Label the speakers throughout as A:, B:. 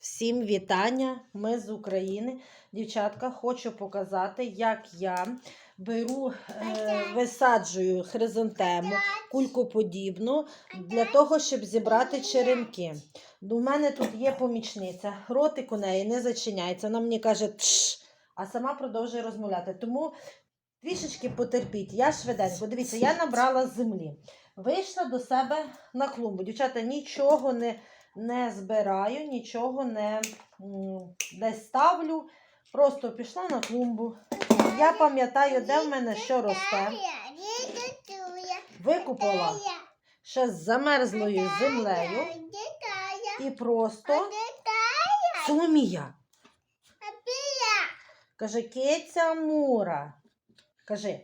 A: Всім вітання! Ми з України. Дівчатка, хочу показати, як я беру, е, висаджую хризантему, кулькоподібну, для того, щоб зібрати черенки. У мене тут є помічниця, ротик у неї не зачиняється. Вона мені каже, Тш! а сама продовжує розмовляти. Тому трішечки потерпіть. Я швиденько. Дивіться, я набрала землі. Вийшла до себе на клумбу. Дівчата, нічого не, не збираю, нічого не десь ставлю. Просто пішла на клумбу. Я пам'ятаю, де в мене що росте. Викупала ще з замерзлою землею і просто Соломія. Каже, киця мура. Кажи,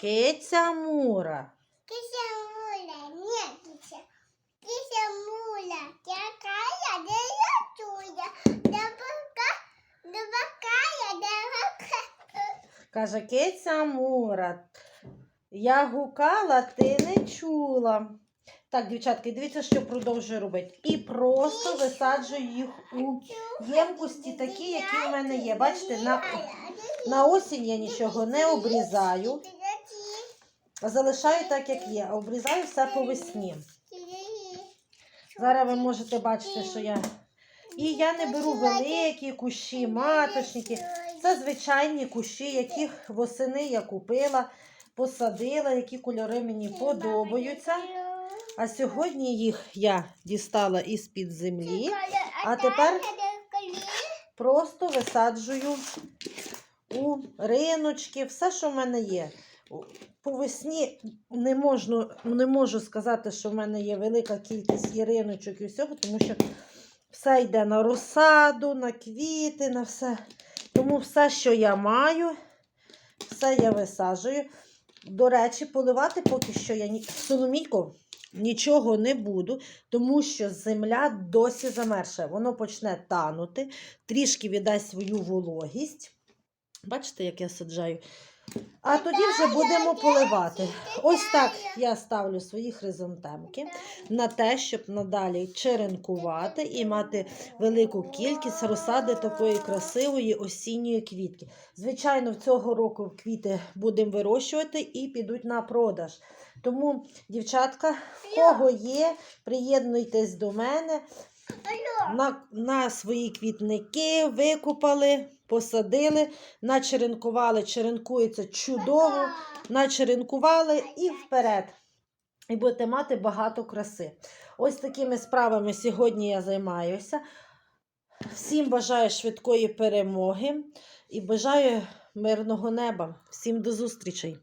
A: киця мура. Каже, киця мура. Я гукала, ти не чула. Так, дівчатки, дивіться, що продовжую робити. І просто висаджую їх у ємкості такі, які в мене є. Бачите, на, на осінь я нічого не обрізаю, а залишаю так, як є, а обрізаю все по весні. Зараз ви можете бачити, що я. І я не беру великі кущі, маточники. Це звичайні кущі, яких восени я купила, посадила, які кольори мені подобаються. А сьогодні їх я дістала із-під землі, а тепер просто висаджую у риночки, все, що в мене є. По весні не можу, не можу сказати, що в мене є велика кількість і риночок і всього, тому що все йде на розсаду, на квіти, на все. Тому все, що я маю, все я висаджую. До речі, поливати поки що я ні... Соломійко, нічого не буду, тому що земля досі замерша. Воно почне танути, трішки віддасть свою вологість. Бачите, як я саджаю? А тоді вже будемо поливати. Ось так я ставлю свої хризантемки на те, щоб надалі черенкувати і мати велику кількість розсади такої красивої осінньої квітки. Звичайно, в цього року квіти будемо вирощувати і підуть на продаж. Тому, дівчатка, в кого є, приєднуйтесь до мене. На, на свої квітники викупали, посадили, начеренкували, черенкується чудово, начеренкували і вперед. І будете мати багато краси. Ось такими справами сьогодні я займаюся. Всім бажаю швидкої перемоги і бажаю мирного неба. Всім до зустрічей!